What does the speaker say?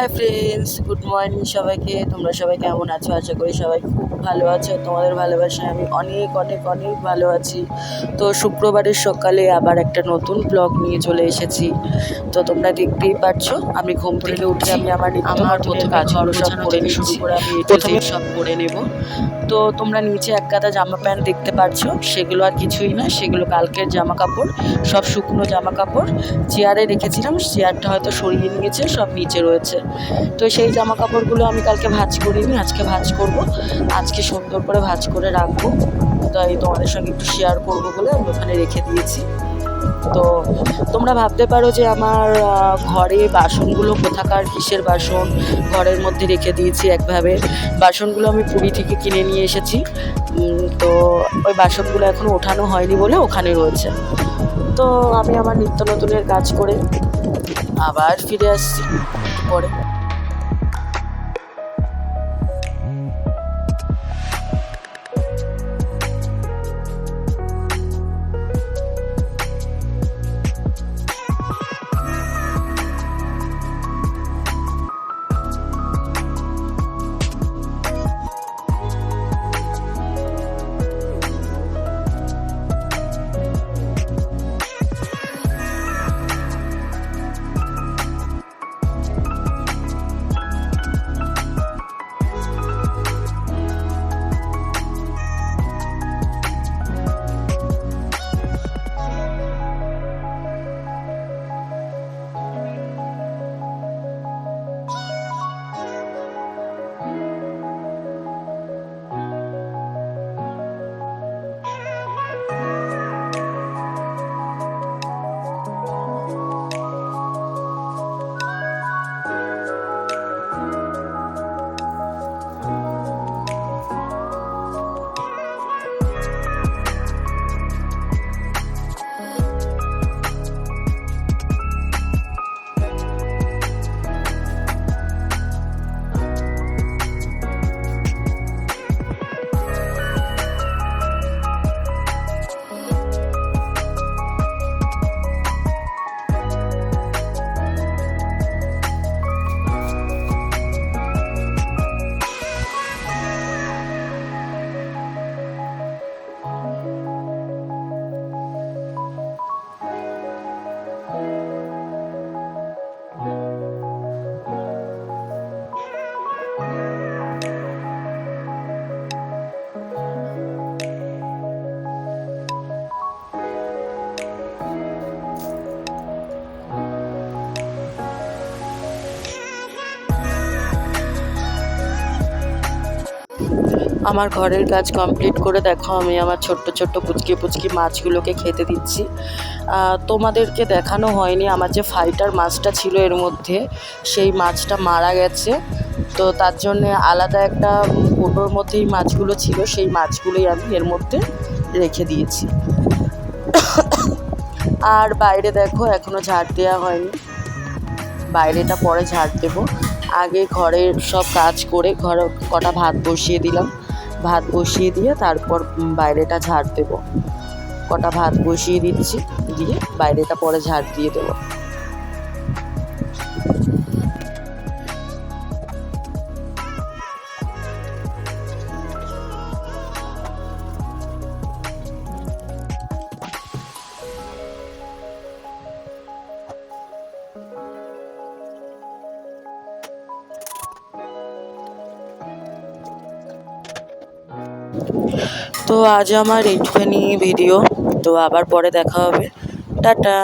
Hi friends good morning সবাইকে। তোমরা সবাই কেমন আছো? আশা করি সবাই খুব ভালো আছো। তোমাদের ভালোবাসায় আমি অনেক অনেক অনেক ভালো আছি। তো শুক্রবারের সকালে আবার একটা নতুন ব্লগ নিয়ে চলে এসেছি। তো তোমরা দেখতেই পাচ্ছো আমি ঘুম থেকে উঠে আমি আমার আমার প্রথমে কাজগুলো সব করে শুরু করে আমি প্রথমে সব করে নেব। তো তোমরা নিচে এক কাতা জামা প্যান্ট দেখতে পাচ্ছ সেগুলো আর কিছুই না। সেগুলো কালকের জামা কাপড় সব শুকনো জামা কাপড় চেয়ারে রেখেছিলাম চেয়ারটা হয়তো সরিয়ে নিয়েছে সব নিচে রয়েছে। তো সেই জামা কাপড়গুলো আমি কালকে ভাঁজ করিনি, আজকে ভাজ করব। আজকে সুন্দর করে ভাজ করে রাখব। তাই তোমাদের সঙ্গে একটু শেয়ার করব বলে আমি ওখানে রেখে দিয়েছি। তো তোমরা ভাবতে পারো যে আমার ঘরে বাসনগুলো কোথাকার, কিসের বাসন? ঘরের মধ্যে রেখে দিয়েছি একভাবে। বাসনগুলো আমি পুরী থেকে কিনে নিয়ে এসেছি। তো ওই বাসনগুলো এখন ওঠানো হয়নি বলে ওখানে রয়েছে। তো আমি আমার নিত্য নতুনের কাজ করে আবার ফিরে আসছি। পরে আমার ঘরের কাজ কমপ্লিট করে দেখো, আমি আমার ছোট্ট ছোট্ট পুচকি পুচকি মাছগুলোকে খেতে দিচ্ছি। তোমাদেরকে দেখানো হয়নি, আমার যে ফাইটার মাছটা ছিল এর মধ্যে, সেই মাছটা মারা গেছে। তো তার জন্য আলাদা একটা কোটোর মধ্যেই মাছগুলো ছিল, সেই মাছগুলোই আমি এর মধ্যে রেখে দিয়েছি। আর বাইরে দেখো এখনও ঝাড় দেওয়া হয়নি। বাইরেটা পরে ঝাড় দেবো। আগে ঘরের সব কাজ করে ঘরে কটা ভাত বসিয়ে দিলাম। ভাত বসিয়ে দিয়ে তারপর বাইরেটা ঝাড় দেবো। কটা ভাত বসিয়ে দিচ্ছি, দিয়ে বাইরেটা পরে ঝাড় দিয়ে দেবো। তো আজ আমার এইটুখানি ভিডিও তো আবার পরে দেখা হবে। টাটা।